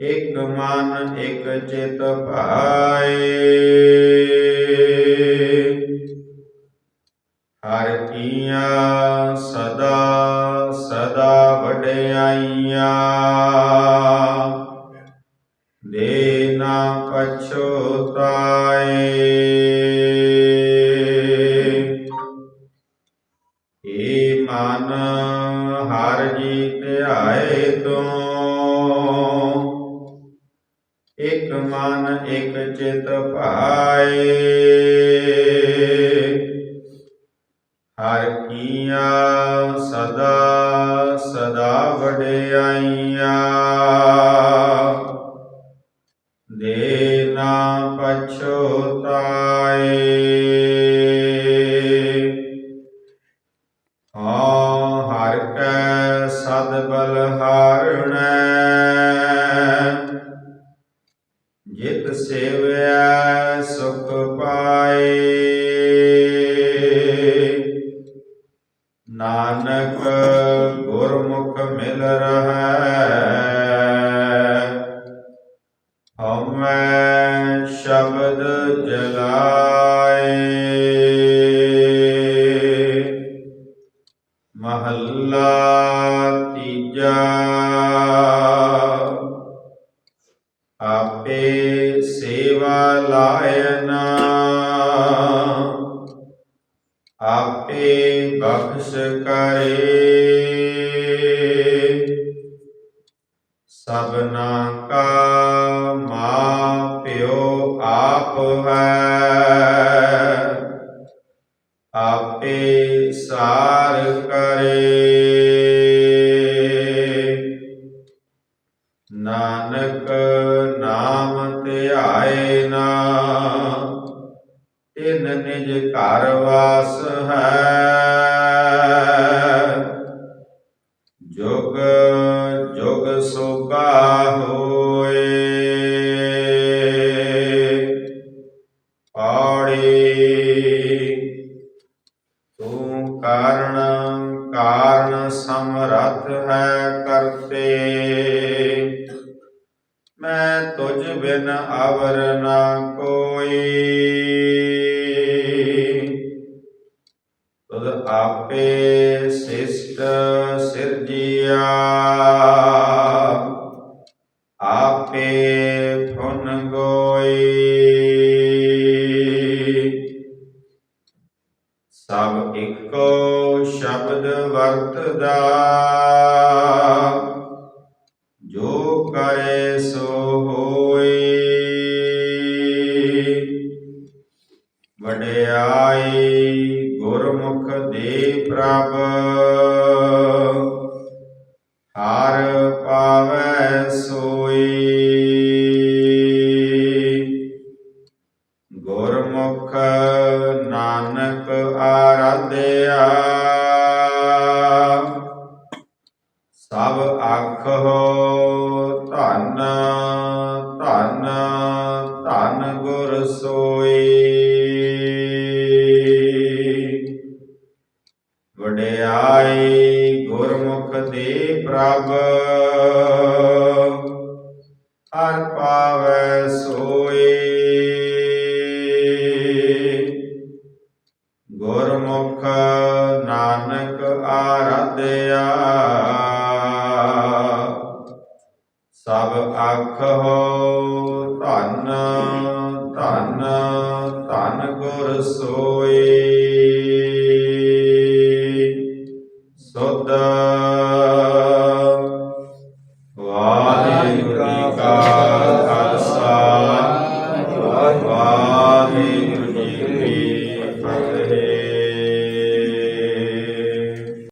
ਇਕ ਮਨ, ਇਕ ਚਿਤ ਭਾਏ ਹਰ ਕੀਆਂ ਸਦਾ ਸਦਾ ਵਡਿਆਈਆਂ। ਦੇ ਨਾ ਪਛੋਤਾਏ ਏ ਮਨ ਹਰ ਜੀ ਧਿਆਏ ਤੂੰ। ਇਕ ਮਨ, ਇਕ ਚਿਤ ਭਾਏ। ਹਰ ਕੀਆਂ ਸਦਾ ਸਦਾ ਵਡਿਆਈਆਂ। ਦੇ ਨਾ ਪਛੋਤਾਏ ਹਾਂ, ਹਰ ਕੈ ਸਦ ਬਲਹਾਰਣੈ ਸੇਵਿਆ ਪਾਏ। ਨਾਨਕ ਗੁਰਮੁਖ ਮਿਲ ਰਹੈ ਹਉਮੈ ਸ਼ਬਦ ਜਲਾਏ ਮਹੱਲਾ ਤੀਜਾ ਆਪੇ ਲਾਇਨ। ਆਪੇ ਬਖਸ਼ ਕਰੇ। ਸਭਨਾ ਕਾ ਮਾਂ ਪਿਓ ਆਪ ਹੈ। ਆਪੇ ਸਾਰ ਕਰੇ। ਧਿਆਏ ਨਾ। ਤਿਨ ਨਿਜ ਘਰ ਵਾਸ ਹੈ। ਜੁਗ ਜੁਗ ਸੋਭਾ ਹੋਏ। ਪਾੜੀ, ਤੂੰ ਕਾਰਣ ਕਾਰਨ ਸਮਰਥ ਹੈ ਕਰਤੇ। ਮੈਂ ਤੁਝ ਬਿਨ ਆਵਰ ਨਾ ਕੋਈ। ਤੁਧ ਆਪੇ ਸਿਸ਼ਟ ਸਿਰਜਿਆ। ਆਪੇ ਫੁਨ ਗੋਈ। ਸਭ ਇੱਕੋ ਸ਼ਬਦ ਵਰਤਦਾ। ਜੋ ਕਰੇ ਸੋ ਹੋਈ ਵਡਿਆਈ ਗੁਰਮੁਖ ਦੇ ਪ੍ਰਭ ਹਰ ਪਾਵੈ ਸੋਈ ਗੁਰਮੁਖ ਨਾਨਕ ਆਰਾਧਿਆ। ਆਖੋ ਧੰਨ ਧੰਨ ਧੰਨ ਗੁਰ ਸੋਈ। ਵਡਿਆਈ ਗੁਰਮੁਖ ਦੇ ਪ੍ਰਭ ਹਰ ਪਾਵੈ ਸਭ ਆਖੋ ਧੰਨ ਧੰਨ ਧੰਨ ਗੁਰ ਸੋਈ।